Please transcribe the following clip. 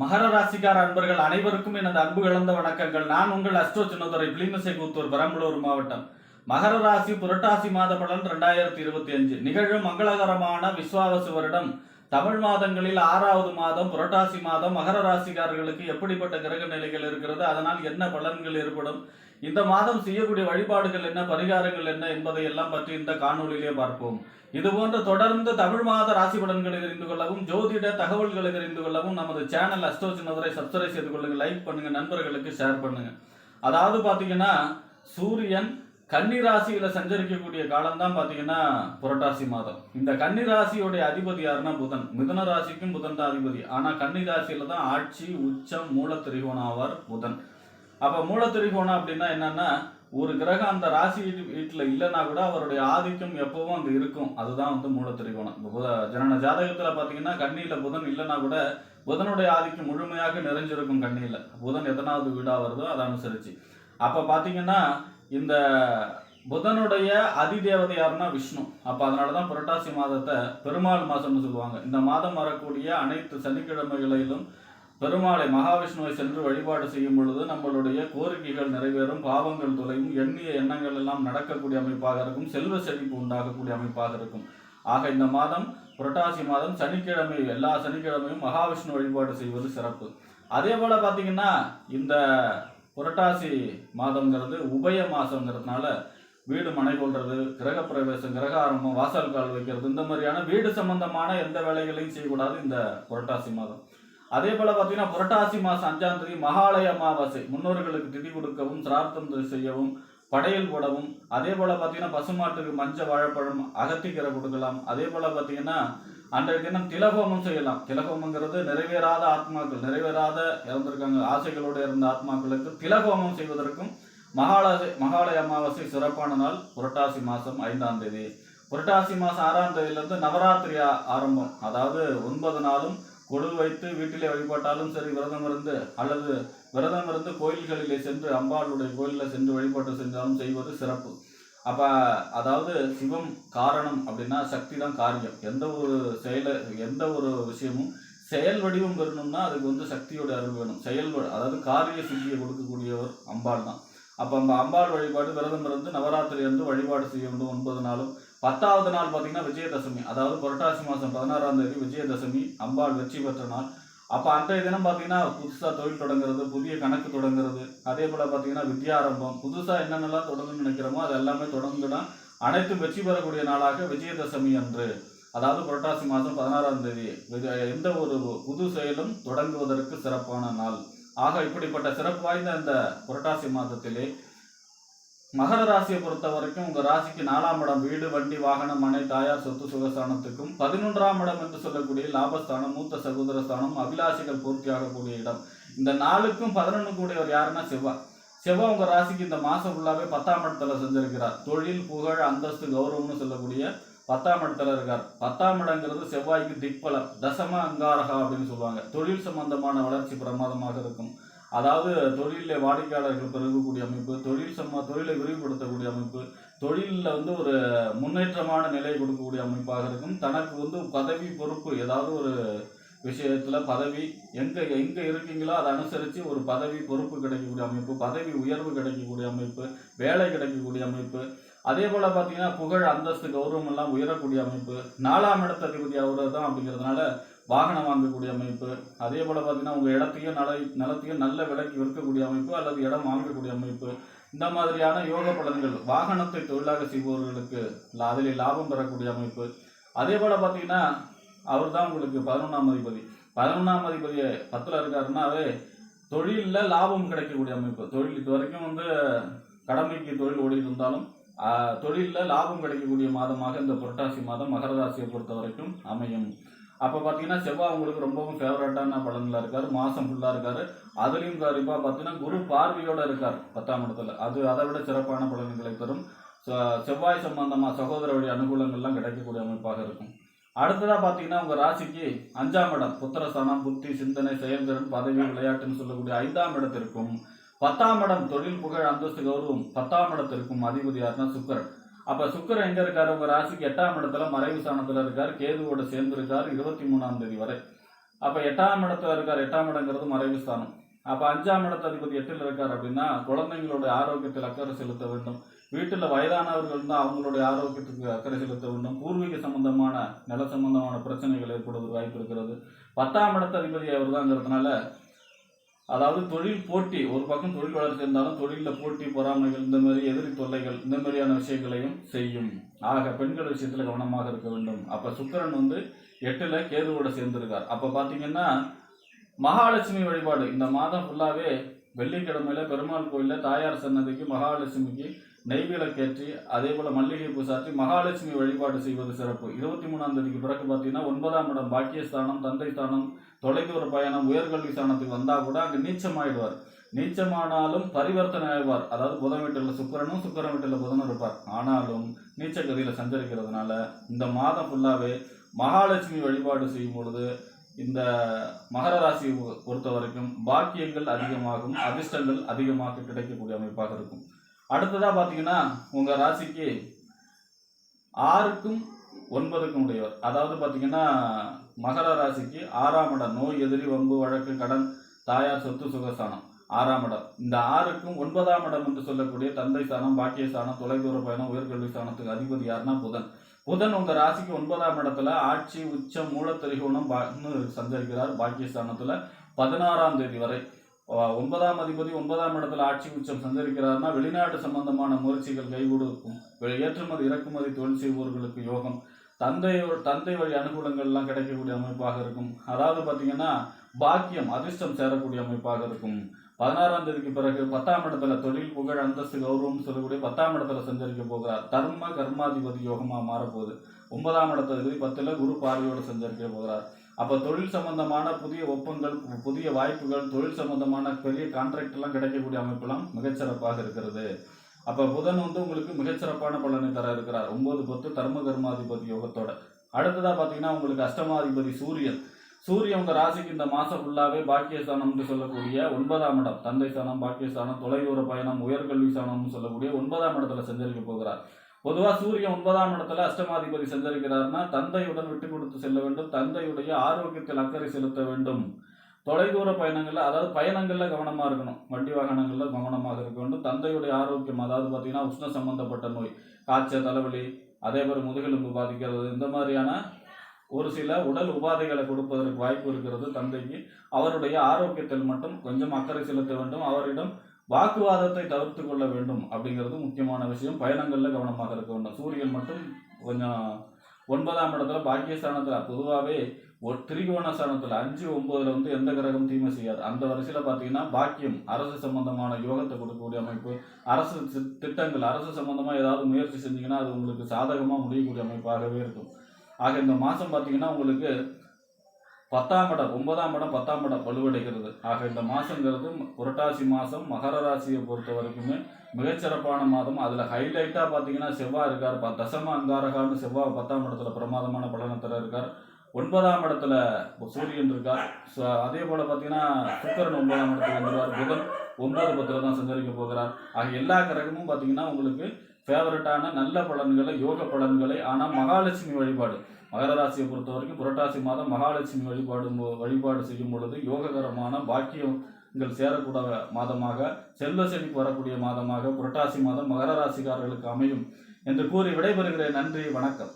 மகர ராசிக்கார அன்பர்கள் அனைவருக்கும் எனது அன்பு கலந்த வணக்கங்கள். நான் உங்கள் அஸ்ட்ரோ சின்னதுரை பிளிமிசை கூத்தூர் பெரம்பலூர் மாவட்டம். மகர ராசி புரட்டாசி மாத பலன் ரெண்டாயிரத்தி இருபத்தி அஞ்சு. நிகழும் மங்களகரமான விஸ்வாவசு வருடம். தமிழ் மாதங்களில் ஆறாவது மாதம் புரட்டாசி மாதம் மகர ராசிக்காரர்களுக்கு எப்படிப்பட்ட கிரக நிலைகள் இருக்கிறது அதனால் என்ன பலன்கள் ஏற்படும்? இந்த மாதம் செய்யக்கூடிய வழிபாடுகள் என்ன பரிகாரங்கள் என்ன என்பதை எல்லாம் பற்றி இந்த காணொளியிலே பார்ப்போம். இது போன்ற தொடர்ந்து தமிழ் மாத ராசி பலன்களை தெரிந்து கொள்ளவும் ஜோதிட தகவல்களை தெரிந்து கொள்ளவும் நமது சேனல் அஸ்டோ சின்னவரை சப்ஸ்கிரைப் செய்து கொள்ளுங்க லைக் பண்ணுங்க நண்பர்களுக்கு ஷேர் பண்ணுங்க. அதாவது பார்த்தீங்கன்னா சூரியன் கன்னி ராசியில சஞ்சரிக்கக்கூடிய காலம் தான் பாத்தீங்கன்னா புரட்டாசி மாதம். இந்த கன்னி ராசியோடைய அதிபதி யாருன்னா புதன். மிதன ராசிக்கும் புதன் தான் அதிபதி. ஆனா கன்னி ராசியில தான் ஆட்சி உச்சம் மூல திரிகோணம் ஆவார் புதன். அப்போ மூலத்திரிகோணம் அப்படின்னா என்னன்னா ஒரு கிரகம் அந்த ராசி வீட்டில் இல்லைன்னா கூட அவருடைய ஆதிக்கம் எப்பவும் அங்கே இருக்கும். அதுதான் வந்து மூலத்திரிகோணம் புத- ஜனன ஜாதகத்தில் பார்த்தீங்கன்னா கண்ணியில் புதன் இல்லைன்னா கூட புதனுடைய ஆதிக்கம் முழுமையாக நிறைஞ்சிருக்கும் கண்ணியில் புதன் எத்தனாவது வீடாக வருதோ அதை அனுசரித்து அப்போ பார்த்தீங்கன்னா இந்த புதனுடைய அதிதேவதை யாருன்னா விஷ்ணு. அப்போ அதனால தான் புரட்டாசி மாதத்தை பெருமாள் மாதம்னு சொல்லுவாங்க. இந்த மாதம் வரக்கூடிய அனைத்து சனிக்கிழமைகளிலும் பெருமாளை மகாவிஷ்ணுவை சென்று வழிபாடு செய்யும் பொழுது நம்மளுடைய கோரிக்கைகள் நிறைவேறும் பாவங்கள் தொலையும் எண்ணிய எண்ணங்கள் எல்லாம் நடக்கக்கூடிய அமைப்பாக இருக்கும் செல்வ செழிப்பு உண்டாகக்கூடிய அமைப்பாக இருக்கும். ஆக இந்த மாதம் புரட்டாசி மாதம் சனிக்கிழமை எல்லா சனிக்கிழமையும் மகாவிஷ்ணு வழிபாடு செய்வது சிறப்பு. அதே போல பார்த்தீங்கன்னா இந்த புரட்டாசி மாதம்ங்கிறது உபய மாசங்கிறதுனால வீடு மனை கொள்வது கிரகப்பிரவேசம் கிரக ஆரம்பம் வாசல் கால் வைக்கிறது இந்த மாதிரியான வீடு சம்பந்தமான எந்த வேலைகளையும் செய்யக்கூடாது இந்த புரட்டாசி மாதம். அதே போல பார்த்தீங்கன்னா புரட்டாசி மாசம் அஞ்சாம் தேதி மகாலய அமாவாசை. முன்னோர்களுக்கு திதி கொடுக்கவும் சிரார்த்தம் செய்யவும் படையல் போடவும். அதே போல பார்த்தீங்கன்னா பசுமாட்டுக்கு மஞ்ச வாழைப்பழம் அகத்திக்கரை கொடுக்கலாம். அதே போல பார்த்தீங்கன்னா அன்றைய தினம் திலகோமம் செய்யலாம். திலகோமங்கிறது நிறைவேறாத ஆத்மாக்கள் நிறைவேறாத இறந்திருக்காங்க ஆசைகளோடு இருந்த ஆத்மாக்களுக்கு திலகோமம் செய்வதற்கும் மகாலய மகாலய அமாவாசை சிறப்பான நாள் புரட்டாசி மாதம் ஐந்தாம் தேதி. புரட்டாசி மாதம் ஆறாம் தேதியிலிருந்து நவராத்திரி ஆரம்பம். அதாவது ஒன்பது நாளும் கொடு வைத்து வீட்டிலே வழிபட்டாலும் சரி விரதம் இருந்து அல்லது விரதம் இருந்து கோயில்களிலே சென்று அம்பாளுடைய கோயிலில் சென்று வழிபாட்டு செஞ்சாலும் செய்வது சிறப்பு. அப்போ அதாவது சிவம் காரணம் அப்படின்னா சக்தி தான் காரியம். எந்த ஒரு செயல எந்த ஒரு விஷயமும் செயல் வடிவம் பெறணும்னா அதுக்கு வந்து சக்தியோட அருள் வேணும். செயல் அதாவது காரிய சித்தியை கொடுக்கக்கூடியவர் அம்பாள் தான். அப்போ அந்த அம்பாள் வழிபாடு விரதம் இருந்து நவராத்திரி வந்து வழிபாடு செய்ய வேண்டும். ஒன்பது நாளும் பத்தாவது நாள் பார்த்தீங்கன்னா விஜயதசமி. அதாவது புரட்டாசி மாதம் பதினாறாம் தேதி விஜயதசமி அம்பாள் வெற்றி பெற்ற நாள். அப்போ அன்றைய தினம் பார்த்தீங்கன்னா புதுசாக தொழில் தொடங்குறது புதிய கணக்கு தொடங்குறது அதே போல் பார்த்தீங்கன்னா வித்யாரம்பம். புதுசாக என்னென்னலாம் தொடங்கணும்னு நினைக்கிறோமோ அது எல்லாமே தொடங்குனா அனைத்தும் வெற்றி பெறக்கூடிய நாளாக விஜயதசமி அன்று. அதாவது புரட்டாசி மாதம் பதினாறாம் தேதி. எந்த ஒரு புது செயலும் தொடங்குவதற்கு சிறப்பான நாள். ஆக இப்படிப்பட்ட சிறப்பு வாய்ந்த இந்த புரட்டாசி மாதத்திலே மகர ராசியை பொறுத்த வரைக்கும் உங்க ராசிக்கு நாலாம் இடம் வீடு வண்டி வாகனம் மனை தாயார் சொத்து சுகஸ்தானத்துக்கும் பதினொன்றாம் இடம் என்று சொல்லக்கூடிய லாபஸ்தானம் மூத்த சகோதர ஸ்தானம் அபிலாஷைகள் பூர்த்தியாகக்கூடிய இடம். இந்த நாளுக்கும் பதினொன்று கூடியவர் யாருன்னா செவ்வாய் செவ்வாய் உங்க ராசிக்கு இந்த மாசம் ஃபுல்லாவே பத்தாம் இடத்துல செஞ்சிருக்கிறார். தொழில் புகழ் அந்தஸ்து கௌரவம்னு சொல்லக்கூடிய பத்தாம் இடத்துல இருக்கார். பத்தாம் இடங்கிறது செவ்வாய்க்கு திக்பலம் தசம அங்காரகா அப்படின்னு சொல்லுவாங்க. தொழில் சம்பந்தமான வளர்ச்சி பிரமாதமாக இருக்கும். அதாவது தொழிலில் வாடிக்கையாளர்கள் பெருகக்கூடிய அமைப்பு தொழில் சம்ம தொழிலை விரிவுபடுத்தக்கூடிய அமைப்பு தொழிலில் வந்து ஒரு முன்னேற்றமான நிலை கொடுக்கக்கூடிய அமைப்பாக இருக்கும். தனக்கு வந்து பதவி பொறுப்பு ஏதாவது ஒரு விஷயத்தில் பதவி எங்கே எங்கே இருக்கீங்களோ அதை அனுசரித்து ஒரு பதவி பொறுப்பு கிடைக்கக்கூடிய அமைப்பு பதவி உயர்வு கிடைக்கக்கூடிய அமைப்பு வேலை கிடைக்கக்கூடிய அமைப்பு. அதே போல் பார்த்தீங்கன்னா புகழ் அந்தஸ்து கௌரவம் எல்லாம் உயரக்கூடிய அமைப்பு. நாலாம் இடத்த அதிபதி அவரு தான் அப்படிங்கிறதுனால வாகனம் வாங்கக்கூடிய அமைப்பு அதே போல் பார்த்தீங்கன்னா உங்கள் இடத்தையும் நல நிலத்தையும் நல்ல விலைக்கு விற்கக்கூடிய அமைப்பு அல்லது இடம் வாங்கக்கூடிய அமைப்பு. இந்த மாதிரியான யோக பலன்கள் வாகனத்தை தொழிலாக செய்பவர்களுக்கு அதில் லாபம் பெறக்கூடிய அமைப்பு. அதே போல் பார்த்தீங்கன்னா அவர் தான் உங்களுக்கு பதினொன்றாம் அதிபதி. பதினொன்றாம் அதிபதி பத்தில் இருக்காருன்னாவே தொழிலில் லாபம் கிடைக்கக்கூடிய அமைப்பு. தொழில் இது வரைக்கும் வந்து கடமைக்கு தொழில் ஓடி இருந்தாலும் தொழிலில் லாபம் கிடைக்கக்கூடிய மாதமாக இந்த புரட்டாசி மாதம் மகர ராசியை பொறுத்த வரைக்கும் அமையும். அப்போ பார்த்தீங்கன்னா செவ்வாய் உங்களுக்கு ரொம்பவும் ஃபேவரட்டான பலனில் இருக்கார். மாதம் ஃபுல்லாக இருக்கார். அதுலேயும் கண்டிப்பாக பார்த்தீங்கன்னா குரு பார்வையோடு இருக்கார் பத்தாம் இடத்துல. அது அதை விட சிறப்பான பலன்களை தரும். செவ்வாய் சம்பந்தமாக சகோதர வழி அனுகூலங்கள்லாம் கிடைக்கக்கூடிய அமைப்பாக இருக்கும். அடுத்ததாக பார்த்தீங்கன்னா உங்கள் ராசிக்கு அஞ்சாம் இடம். புத்திரஸ்தானம் புத்தி சிந்தனை செயல்திறன் பதவி விளையாட்டுன்னு சொல்லக்கூடிய ஐந்தாம் இடத்திற்கும். பத்தாம் இடம் தொழில் புகழ் அந்தஸ்து கௌரவம் பத்தாம் இடத்திற்கும் அதிபதி யாருன்னா சுக்கரன். அப்ப சுக்கரன் எங்க இருக்காரு? உங்க ராசிக்கு எட்டாம் இடத்துல மறைவு சாணத்தில் இருக்கார். கேதுவோட சேர்ந்து இருக்கார் இருபத்தி மூணாம் தேதி வரை. அப்ப எட்டாம் இடத்துல இருக்கார். எட்டாம் இடங்கிறது மறைவு ஸ்தானம் அப்ப அஞ்சாம் இடத்ததிபதி எட்டில் இருக்கார் அப்படின்னா குழந்தைங்களோட ஆரோக்கியத்தில் அக்கறை செலுத்த வேண்டும். வீட்டில் வயதானவர்கள் தான் அவங்களுடைய ஆரோக்கியத்துக்கு அக்கறை செலுத்த வேண்டும். பூர்வீக சம்பந்தமான நில சம்பந்தமான பிரச்சனைகள் ஏற்படுவதற்கு வாய்ப்பு இருக்கிறது. பத்தாம் இடத்ததிபதி அவர் தாங்கிறதுனால அதாவது தொழில் போட்டி ஒரு பக்கம் தொழில் வளர்ச்சி இருந்தாலும் தொழிலில் போட்டி பொறாமைகள் இந்த மாதிரி எதிரி தொல்லைகள் இந்த மாதிரியான விஷயங்களையும் செய்யும். ஆக பெண்கள் விஷயத்தில் கவனமாக இருக்க வேண்டும். அப்போ சுக்கிரன் வந்து எட்டில் கேதுவோட சேர்ந்திருக்கார். அப்போ பார்த்தீங்கன்னா மகாலட்சுமி வழிபாடு. இந்த மாதம் ஃபுல்லாகவே வெள்ளிக்கிழமையில பெருமாள் கோயிலில் தாயார் சன்னதிக்கு மகாலட்சுமிக்கு நெய்விளக்கேற்றி அதே போல் மல்லிகை பூசாற்றி மகாலட்சுமி வழிபாடு செய்வது சிறப்பு. இருபத்தி மூணாம் தேதிக்கு பிறகு பார்த்தீங்கன்னா ஒன்பதாம் இடம் பாக்கியஸ்தானம் தந்தை ஸ்தானம் தொலைதூர பயணம் உயர்கல்வி ஸ்தானத்துக்கு வந்தால் கூட அங்க நீச்சமாயிடுவார். நீச்சமானாலும் பரிவர்த்தனை ஆயிடுவார் அதாவது புதன் வீட்டில் சுக்கிரனும் சுக்கிரன் வீட்டில் புதனும் இருப்பார். ஆனாலும் நீச்ச கதியில சஞ்சரிக்கிறதுனால இந்த மாதம் ஃபுல்லாகவே மகாலட்சுமி வழிபாடு செய்யும் பொழுது இந்த மகர ராசியை பொறுத்த வரைக்கும் பாக்கியங்கள் அதிகமாகும் அதிர்ஷ்டங்கள் அதிகமாக கிடைக்கக்கூடிய அமைப்பாக இருக்கும். அடுத்ததா பாத்தீங்கன்னா உங்க ராசிக்கு ஆறுக்கும் ஒன்பதுக்கும் உடையவர். அதாவது பாத்தீங்கன்னா மகர ராசிக்கு ஆறாம் இடம் நோய் எதிரி வம்பு வழக்கு கடன் தாயார் சொத்து சுகஸ்தானம். ஆறாம் இடம். இந்த ஆறுக்கும் ஒன்பதாம் இடம் என்று சொல்லக்கூடிய தந்தை ஸ்தானம் பாக்கிய ஸ்தானம் தொலைதூர பயணம் உயர்கல்வி ஸ்தானத்துக்கு அதிபதி யாருன்னா புதன். புதன் உங்க ராசிக்கு ஒன்பதாம் இடத்துல ஆட்சி உச்சம் மூலத்திரிகோணம் பா- ன்னு சஞ்சரிக்கிறார். பாக்கியஸ்தானத்துல பதினாறாம் தேதி வரை. ஒன்பதாம் அதிபதி ஒன்பதாம் இடத்துல ஆட்சி உச்சம் சந்திருக்கிறார்னா வெளிநாட்டு சம்பந்தமான முயற்சிகள் கைகொடுக்கும். ஏற்றுமதி இறக்குமதி தொழில் செய்வோர்களுக்கு யோகம். தந்தை தந்தை வழி அனுகூலங்கள்லாம் கிடைக்கக்கூடிய அமைப்பாக இருக்கும். அதாவது பார்த்தீங்கன்னா பாக்கியம் அதிர்ஷ்டம் சேரக்கூடிய அமைப்பாக இருக்கும். பதினாறாம் தேதிக்கு பிறகு பத்தாம் இடத்துல தொழில் புகழ் அந்தஸ்து கௌரவம் சொல்லக்கூடிய பத்தாம் இடத்துல சஞ்சரிக்க போகிறார் தர்ம கர்மாதிபதி யோகமாக மாறப்போகுது. ஒன்பதாம் இடத்துல பத்தில் குரு பார்வையோடு சஞ்சரிக்க போகிறார். அப்போ தொழில் சம்பந்தமான புதிய ஒப்பங்கள் புதிய வாய்ப்புகள் தொழில் சம்பந்தமான பெரிய கான்ட்ராக்ட்லாம் கிடைக்கக்கூடிய அமைப்பெல்லாம் மிகச்சிறப்பாக இருக்கிறது. அப்போ புதன் வந்து உங்களுக்கு மிகச்சிறப்பான பலனை தர இருக்கிறார். ஒன்பது பத்து தர்ம கர்மாதிபதி யோகத்தோட. அடுத்ததாக பார்த்தீங்கன்னா உங்களுக்கு அஷ்டமாதிபதி சூரியன். சூரியன் உங்கள் ராசிக்கு இந்த மாதம் ஃபுல்லாவே பாக்கியஸ்தானம்னு சொல்லக்கூடிய ஒன்பதாம் இடம். தந்தை ஸ்தானம் பாக்கியஸ்தானம் தொலைதூர பயணம் உயர்கல்வி ஸ்தானம்னு சொல்லக்கூடிய ஒன்பதாம் இடத்துல செஞ்சிருக்க போகிறார். பொதுவாக சூரியன் ஒன்பதாம் இடத்துல அஷ்டமாதிபதி சஞ்சரிக்கிறார்னா தந்தையுடன் விட்டு கொடுத்து செல்ல வேண்டும் தந்தையுடைய ஆரோக்கியத்தில் அக்கறை செலுத்த வேண்டும். தொலைதூர பயணங்களில் அதாவது பயணங்களில் கவனமாக இருக்கணும். வண்டி வாகனங்களில் கவனமாக இருக்க வேண்டும். தந்தையுடைய ஆரோக்கியம் அதாவது பார்த்தீங்கன்னா உஷ்ண சம்பந்தப்பட்ட நோய் காய்ச்சல் தலைவலி அதே மாதிரி முதுகெலும்பு பாதிக்கிறது இந்த மாதிரியான ஒரு சில உடல் உபாதைகளை கொடுப்பதற்கு வாய்ப்பு இருக்கிறது தந்தைக்கு. அவருடைய ஆரோக்கியத்தில் மட்டும் கொஞ்சம் அக்கறை செலுத்த வேண்டும். அவரிடம் வாக்குவாதத்தை தவிர்த்து கொள்ள வேண்டும் அப்படிங்கிறது முக்கியமான விஷயம். பயணங்களில் கவனமாக இருக்க வேண்டும். சூரியன் மட்டும் கொஞ்சம் ஒன்பதாம் இடத்துல பாக்கியஸ்தானத்தில் பொதுவாகவே ஒரு திரிகோண ஸ்தானத்துல அஞ்சு ஒன்பதுல வந்து எந்த கிரகம் தீமை செய்யாது. அந்த வரிசையில் பார்த்தீங்கன்னா பாக்கியம் அரசு சம்பந்தமான யோகத்தை கொடுக்கக்கூடிய அமைப்பு அரசு திட்டங்கள் அரசு சம்பந்தமாக ஏதாவது முயற்சி செஞ்சீங்கன்னா அது உங்களுக்கு சாதகமாக முடியக்கூடிய அமைப்பாகவே இருக்கும். ஆக இந்த மாதம் பார்த்தீங்கன்னா உங்களுக்கு பத்தாம் இடம் ஒன்பதாம் இடம் பத்தாம் இடம் வலுவடைகிறது. ஆக இந்த மாதங்கிறது புரட்டாசி மாதம் மகர ராசியை பொறுத்த வரைக்குமே மிகச்சிறப்பான மாதம். அதில் ஹைலைட்டாக பார்த்தீங்கன்னா செவ்வாய் இருக்கார். ப- தசம அங்காரகான்னு செவ்வாய் பத்தாம் இடத்துல பிரமாதமான பலனத்தில் இருக்கார். ஒன்பதாம் இடத்துல சூரியன் இருக்கார். ஸோ அதே போல் பார்த்தீங்கன்னா சுக்கரன் ஒன்பதாம் இடத்துல வந்துருவார். புதன் ஒன்பது பத்தில் தான் சஞ்சரிக்க போகிறார். ஆக எல்லா கிரகமும் பார்த்தீங்கன்னா உங்களுக்கு ஃபேவரட்டான நல்ல பலன்களை யோக பலன்களை ஆனால் மகாலட்சுமி வழிபாடு. மகர ராசியை பொறுத்த வரைக்கும் புரட்டாசி மாதம் மகாலட்சுமி வழிபாடு வழிபாடு செய்யும் பொழுது யோககரமான பாக்கியங்கள் சேரக்கூடிய மாதமாக செல்வ செழிப்பு வரக்கூடிய மாதமாக புரட்டாசி மாதம் மகர ராசிக்காரர்களுக்கு அமையும் என்று கூறி விடைபெறுகிறேன். நன்றி வணக்கம்.